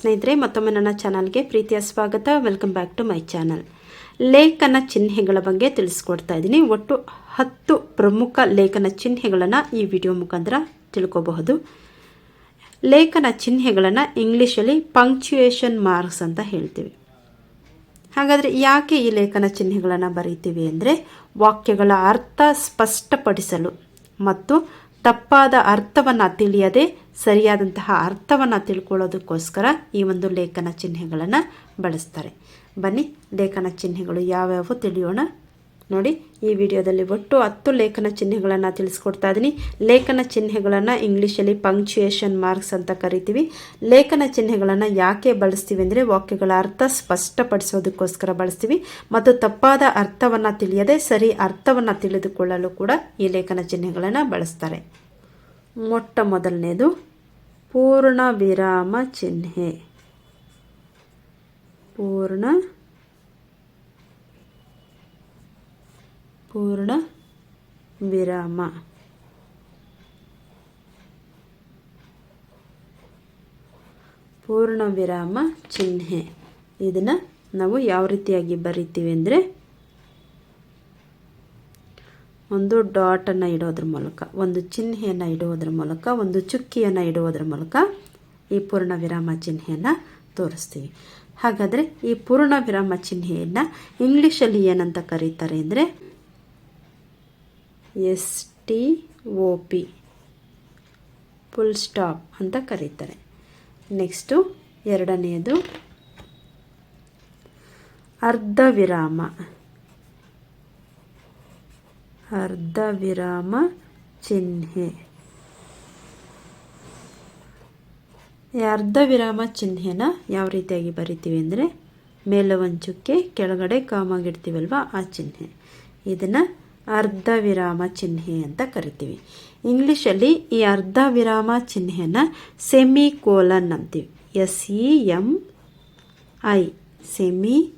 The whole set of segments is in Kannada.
ಸ್ನೇಹಿತರೆ, ಮತ್ತೊಮ್ಮೆ ನನ್ನ ಚಾನಲ್ಗೆ ಪ್ರೀತಿಯ ಸ್ವಾಗತ. Welcome back to my channel ಲೇಖನ ಚಿಹ್ನೆಗಳ ಬಗ್ಗೆ ತಿಳಿಸ್ಕೊಡ್ತಾ ಇದ್ದೀನಿ. ಒಟ್ಟು ಹತ್ತು ಪ್ರಮುಖ ಲೇಖನ ಚಿಹ್ನೆಗಳನ್ನು ಈ ವಿಡಿಯೋ ಮುಖಾಂತರ ತಿಳ್ಕೋಬಹುದು. ಲೇಖನ ಚಿಹ್ನೆಗಳನ್ನು ಇಂಗ್ಲೀಷಲ್ಲಿ ಪಂಕ್ಚುಯೇಷನ್ ಮಾರ್ಕ್ಸ್ ಅಂತ ಹೇಳ್ತೀವಿ. ಹಾಗಾದರೆ ಯಾಕೆ ಈ ಲೇಖನ ಚಿಹ್ನೆಗಳನ್ನು ಬರೀತೀವಿ ಅಂದರೆ, ವಾಕ್ಯಗಳ ಅರ್ಥ ಸ್ಪಷ್ಟಪಡಿಸಲು ಮತ್ತು ತಪ್ಪಾದ ಅರ್ಥವನ್ನು ತಿಳಿಯದೆ ಸರಿಯಾದಂತಹ ಅರ್ಥವನ್ನು ತಿಳ್ಕೊಳ್ಳೋದಕ್ಕೋಸ್ಕರ ಈ ಒಂದು ಲೇಖನ ಚಿಹ್ನೆಗಳನ್ನು ಬಳಸ್ತಾರೆ. ಬನ್ನಿ, ಲೇಖನ ಚಿಹ್ನೆಗಳು ಯಾವ್ಯಾವು ತಿಳಿಯೋಣ. ನೋಡಿ, ಈ ವಿಡಿಯೋದಲ್ಲಿ ಒಟ್ಟು ಹತ್ತು ಲೇಖನ ಚಿಹ್ನೆಗಳನ್ನು ತಿಳಿಸ್ಕೊಡ್ತಾ ಇದ್ದೀನಿ ಲೇಖನ ಚಿಹ್ನೆಗಳನ್ನು ಇಂಗ್ಲೀಷಲ್ಲಿ ಪಂಕ್ಚುಯೇಷನ್ ಮಾರ್ಕ್ಸ್ ಅಂತ ಕರಿತೀವಿ. ಲೇಖನ ಚಿಹ್ನೆಗಳನ್ನು ಯಾಕೆ ಬಳಸ್ತೀವಿ ಅಂದರೆ ವಾಕ್ಯಗಳ ಅರ್ಥ ಸ್ಪಷ್ಟಪಡಿಸೋದಕ್ಕೋಸ್ಕರ ಬಳಸ್ತೀವಿ. ಮತ್ತು ತಪ್ಪಾದ ಅರ್ಥವನ್ನು ತಿಳಿಯದೆ ಸರಿ ಅರ್ಥವನ್ನು ತಿಳಿದುಕೊಳ್ಳಲು ಕೂಡ ಈ ಲೇಖನ ಚಿಹ್ನೆಗಳನ್ನು ಬಳಸ್ತಾರೆ. ಮೊಟ್ಟ ಮೊದಲನೇದು ಪೂರ್ಣ ವಿರಾಮ ಚಿಹ್ನೆ. ಪೂರ್ಣ ಪೂರ್ಣ ವಿರಾಮ. ಪೂರ್ಣ ವಿರಾಮ ಚಿಹ್ನೆ. ಇದನ್ನು ನಾವು ಯಾವ ರೀತಿಯಾಗಿ ಬರಿತೀವಿ ಅಂದರೆ ಒಂದು ಡಾಟನ್ನು ಇಡೋದ್ರ ಮೂಲಕ, ಒಂದು ಚಿಹ್ನೆಯನ್ನು ಇಡುವುದರ ಮೂಲಕ, ಒಂದು ಚುಕ್ಕಿಯನ್ನು ಇಡುವುದರ ಮೂಲಕ ಈ ಪೂರ್ಣ ವಿರಾಮ ಚಿಹ್ನೆಯನ್ನು ತೋರಿಸ್ತೀವಿ. ಹಾಗಾದರೆ ಈ ಪೂರ್ಣ ವಿರಾಮ ಚಿಹ್ನೆಯನ್ನು ಇಂಗ್ಲೀಷಲ್ಲಿ ಏನಂತ ಕರೀತಾರೆ ಅಂದರೆ S T O P full stop ಅಂತ ಕರೀತಾರೆ. ನೆಕ್ಸ್ಟು ಎರಡನೆಯದು ಅರ್ಧ ವಿರಾಮ. ಅರ್ಧ ವಿರಾಮ ಚಿಹ್ನೆ. ಈ ಅರ್ಧ ವಿರಾಮ ಚಿಹ್ನೆನ ಯಾವ ರೀತಿಯಾಗಿ ಬರಿತೀವಿ ಅಂದರೆ ಮೇಲೆ ಒಂಚುಕ್ಕೆ ಚುಕ್ಕೆ ಕೆಳಗಡೆ ಕಾಮಾಗಿಡ್ತೀವಲ್ವ ಆ ಚಿಹ್ನೆ. ಇದನ್ನು ಅರ್ಧ ವಿರಾಮ ಚಿಹ್ನೆ ಅಂತ ಕರಿತೀವಿ. ಇಂಗ್ಲೀಷಲ್ಲಿ ಈ ಅರ್ಧ ವಿರಾಮ ಚಿಹ್ನೆನ ಸೆಮಿ ಕೋಲನ್ ಅಂತೀವಿ. S E M I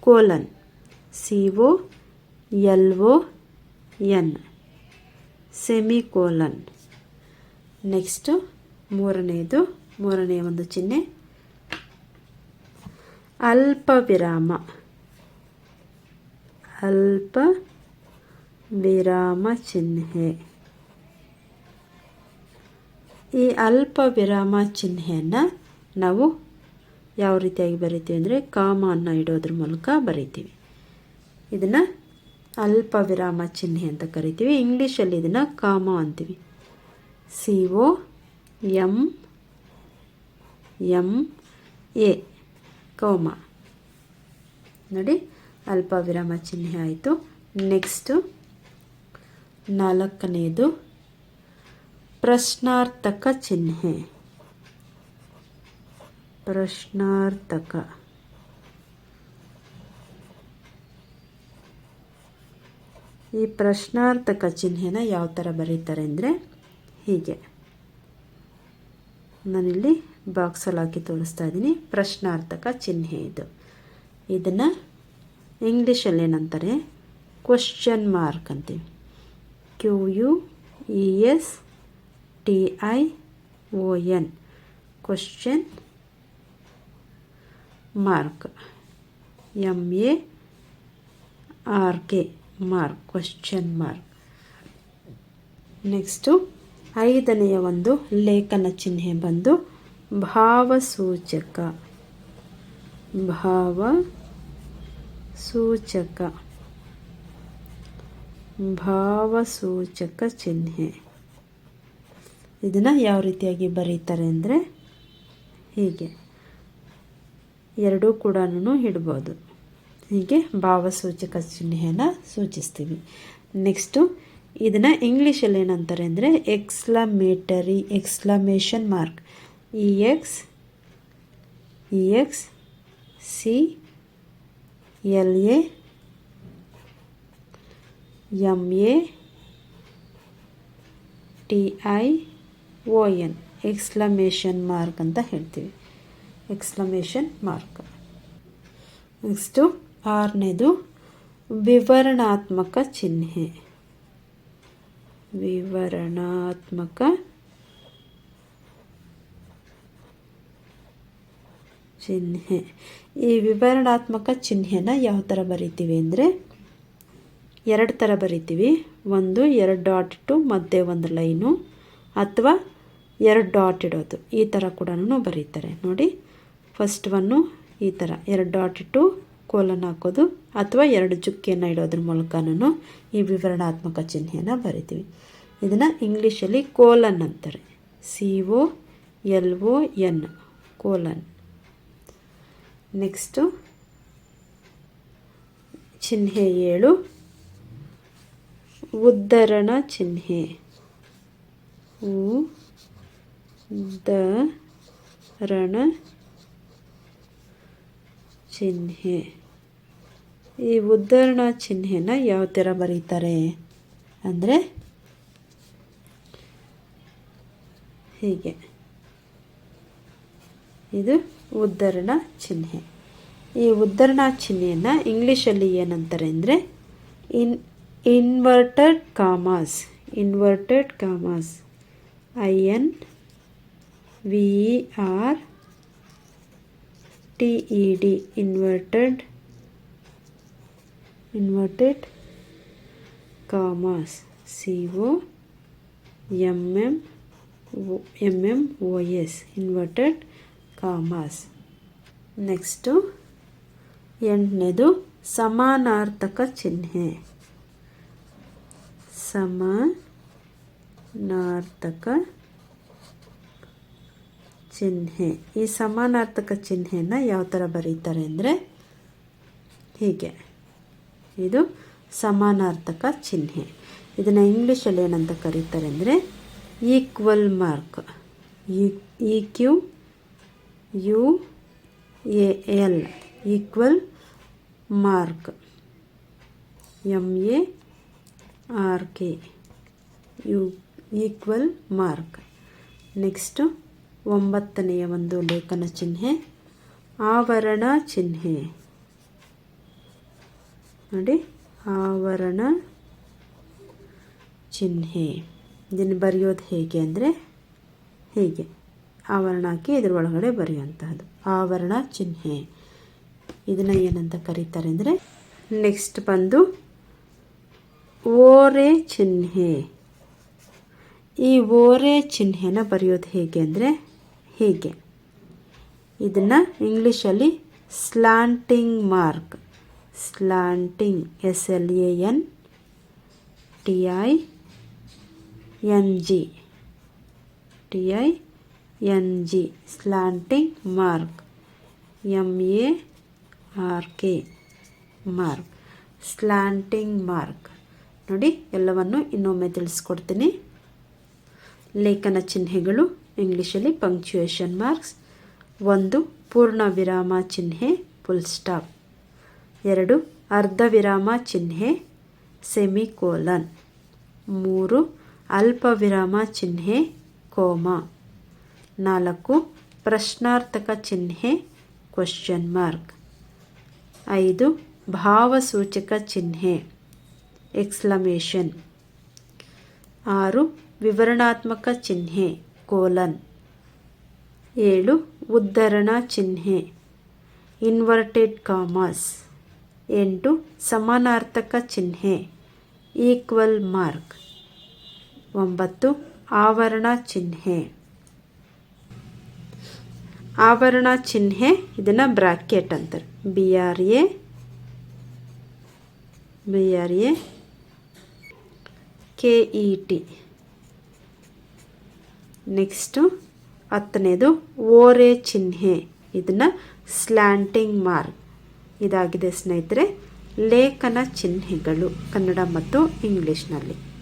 semicolon C O L O N. Semicolon. Next ಮೂರನೆಯದು ಮೂರನೆಯ ಒಂದು ಚಿಹ್ನೆ. ಅಲ್ಪ ವಿರಾಮ ಅಲ್ಪ ವಿರಾಮ ಚಿಹ್ನೆ. ಈ ಅಲ್ಪ ವಿರಾಮ ಚಿಹ್ನೆಯನ್ನು ನಾವು ಯಾವ ರೀತಿಯಾಗಿ ಬರಿತೀವಿ ಅಂದರೆ ಕಾಮವನ್ನು ಇಡೋದ್ರ ಮೂಲಕ ಬರಿತೀವಿ. ಇದನ್ನು ಅಲ್ಪ ವಿರಾಮ ಚಿಹ್ನೆ ಅಂತ ಕರಿತೀವಿ. ಇಂಗ್ಲೀಷಲ್ಲಿ ಇದನ್ನು ಕಾಮ ಅಂತೀವಿ. C O M M A, comma. ನೋಡಿ ಅಲ್ಪ ವಿರಾಮ ಚಿಹ್ನೆ ಆಯಿತು. ನೆಕ್ಸ್ಟು ನಾಲ್ಕನೆಯದು ಪ್ರಶ್ನಾರ್ಥಕ ಚಿಹ್ನೆ. ಪ್ರಶ್ನಾರ್ಥಕ. ಈ ಪ್ರಶ್ನಾರ್ಥಕ ಚಿಹ್ನೆನ ಯಾವ ಥರ ಬರೀತಾರೆ ಅಂದರೆ ಹೀಗೆ. ನಾನಿಲ್ಲಿ ಬಾಕ್ಸಲ್ಲಿ ಹಾಕಿ ತೋರಿಸ್ತಾ ಇದ್ದೀನಿ. ಪ್ರಶ್ನಾರ್ಥಕ ಚಿಹ್ನೆ ಇದು. ಇದನ್ನು ಇಂಗ್ಲೀಷಲ್ಲಿ ಏನಂತಾರೆ ಕ್ವಶನ್ ಮಾರ್ಕ್ ಅಂತೀವಿ. Q U E S T I O N question mark M A R K mark question mark next ಐದನೆಯ ಒಂದು ಲೇಖನ ಚಿಹ್ನೆ ಬಂದು ಭಾವಸೂಚಕ. ಭಾವ ಸೂಚಕ ಭಾವಸೂಚಕ ಚಿಹ್ನೆ. ಇದನ್ನು ಯಾವ ರೀತಿಯಾಗಿ ಬರೀತಾರೆ ಅಂದರೆ ಹೀಗೆ. ಎರಡೂ ಕೂಡ ಇಡ್ಬೋದು. ಹೀಗೆ ಭಾವಸೂಚಕ ಚಿಹ್ನೆಯನ್ನು ಸೂಚಿಸ್ತೀವಿ. ನೆಕ್ಸ್ಟು ಇದನ್ನು ಇಂಗ್ಲೀಷಲ್ಲಿ ಏನಂತಾರೆ ಅಂದರೆ exclamatory, exclamation mark. E X E X C L A M A T I O N exclamation mark ಅಂತ ಹೇಳ್ತೀವಿ. ಎಕ್ಸ್ಲಮೇಷನ್ ಮಾರ್ಕ್ ನೆಕ್ಸ್ಟು ಆರನೇದು ವಿವರಣಾತ್ಮಕ ಚಿಹ್ನೆ. ವಿವರಣಾತ್ಮಕ ಚಿಹ್ನೆ. ಈ ವಿವರಣಾತ್ಮಕ ಚಿಹ್ನೆನ ಯಾವ ಥರ ಬರಿತೀವಿ ಅಂದರೆ ಎರಡು ಥರ ಬರಿತೀವಿ. ಒಂದು ಎರಡು ಡಾಟ್ ಇಟ್ಟು ಮಧ್ಯೆ ಒಂದು ಲೈನು ಅಥವಾ ಎರಡು ಡಾಟ್ ಇಡೋದು. ಈ ಥರ ಕೂಡ ಬರೀತಾರೆ. ನೋಡಿ ಫಸ್ಟ್ ಒನ್ನು ಈ ಥರ ಎರಡು ಡಾಟ್ ಇಟ್ಟು ಕೋಲನ್ನು ಹಾಕೋದು ಅಥವಾ ಎರಡು ಚುಕ್ಕಿಯನ್ನು ಇಡೋದ್ರ ಮೂಲಕನೂ ಈ ವಿವರಣಾತ್ಮಕ ಚಿಹ್ನೆಯನ್ನು ಬರಿತೀವಿ. ಇದನ್ನು ಇಂಗ್ಲೀಷಲ್ಲಿ ಕೋಲನ್ ಅಂತಾರೆ. C O L O N colon. Next ಚಿಹ್ನೆ ಏಳು, ಉದ್ಧರಣ ಚಿಹ್ನೆ. ಉ ದ ರಣ ಚಿಹ್ನೆ. ಈ ಉದ್ಧರಣ ಚಿಹ್ನೆನ ಯಾವ ಥರ ಬರೀತಾರೆ? ಅಂದರೆ ಹೀಗೆ. ಇದು ಉದ್ಧರಣ ಚಿಹ್ನೆ. ಈ ಉದ್ಧರಣ ಚಿಹ್ನೆಯನ್ನು ಇಂಗ್ಲೀಷಲ್ಲಿ ಏನಂತಾರೆ ಅಂದರೆ in inverted commas inverted commas I N V R T E D inverted inverted commas C O M M M M O S inverted commas next ಎಂಟನೇದು ಸಮಾನಾರ್ಥಕ ಚಿಹ್ನೆ. ಸಮಾನಾರ್ಥಕ ಚಿಹ್ನೆ. ಈ ಸಮಾನಾರ್ಥಕ ಚಿಹ್ನೆಯನ್ನು ಯಾವ ಥರ ಬರೀತಾರೆ ಅಂದರೆ ಹೀಗೆ. ಇದು ಸಮಾನಾರ್ಥಕ ಚಿಹ್ನೆ. ಇದನ್ನು ಇಂಗ್ಲೀಷಲ್ಲಿ ಏನಂತ ಕರೀತಾರೆ ಅಂದರೆ equal mark E Q U A L equal mark M A R K you equal mark next ಒಂಬತ್ತನೆಯ ಒಂದು ಲೇಖನ ಚಿಹ್ನೆ, ಆವರಣ ಚಿಹ್ನೆ. ನೋಡಿ, ಆವರಣ ಚಿಹ್ನೆ. ಇದನ್ನು ಬರೆಯೋದು ಹೇಗೆ ಅಂದರೆ, ಹೀಗೆ. ಆವರಣ ಹಾಕಿ ಇದ್ರ ಒಳಗಡೆ ಬರೆಯುವಂತಹದ್ದು. ಆವರಣ ಚಿಹ್ನೆ. ಇದನ್ನು ಏನಂತ ಕರೀತಾರೆ ಅಂದರೆ ನೆಕ್ಸ್ಟ್ ಬಂದು, ಓರೆ ಚಿಹ್ನೆ. ಈ ಓರೆ ಚಿಹ್ನೆನ ಬರೆಯೋದು ಹೇಗೆ ಅಂದರೆ ಹೀಗೆ. ಇದನ್ನು ಇಂಗ್ಲೀಷಲ್ಲಿ slanting mark slanting S L A N T I N G T I N G slanting mark M A R K mark slanting mark ನೋಡಿ, ಎಲ್ಲವನ್ನು ಇನ್ನೊಮ್ಮೆ ತಿಳಿಸ್ಕೊಡ್ತೀನಿ. ಲೇಖನ ಚಿಹ್ನೆಗಳು ಇಂಗ್ಲೀಷಲ್ಲಿ ಪಂಕ್ಚುಯೇಷನ್ ಮಾರ್ಕ್ಸ್. ಒಂದು, ಪೂರ್ಣ ವಿರಾಮ ಚಿಹ್ನೆ ಫುಲ್ ಸ್ಟಾಪ್ ಎರಡು, ಅರ್ಧ ವಿರಾಮ ಚಿಹ್ನೆ ಸೆಮಿಕೋಲನ್ ಮೂರು, ಅಲ್ಪ ವಿರಾಮ ಚಿಹ್ನೆ, ಕೋಮ. ನಾಲ್ಕು, ಪ್ರಶ್ನಾರ್ಥಕ ಚಿಹ್ನೆ ಕ್ವಶನ್ ಮಾರ್ಕ್ ಐದು, ಭಾವಸೂಚಕ ಚಿಹ್ನೆ ಎಕ್ಸ್ಲಮೇಷನ್ ಆರು, ವಿವರಣಾತ್ಮಕ ಚಿಹ್ನೆ. ಕೋಲನ್. ಏಳು, ಉದ್ಧರಣ ಚಿಹ್ನೆ. Inverted commerce. ಎಂಟು, ಸಮಾನಾರ್ಥಕ ಚಿಹ್ನೆ. Equal mark. ಒಂಬತ್ತು, ಆವರಣ ಚಿಹ್ನೆ. ಆವರಣ ಚಿಹ್ನೆ, ಇದನ್ನು ಬ್ರಾಕೆಟ್ ಅಂತಾರೆ. B R A B R A K E T next ಹತ್ತನೇದು ಓರೆ ಚಿಹ್ನೆ. ಇದನ್ನು ಸ್ಲ್ಯಾಂಟಿಂಗ್ ಮಾರ್ಕ್ ಇದಾಗಿದೆ ಸ್ನೇಹಿತರೆ ಲೇಖನ ಚಿಹ್ನೆಗಳು ಕನ್ನಡ ಮತ್ತು ಇಂಗ್ಲೀಷ್ನಲ್ಲಿ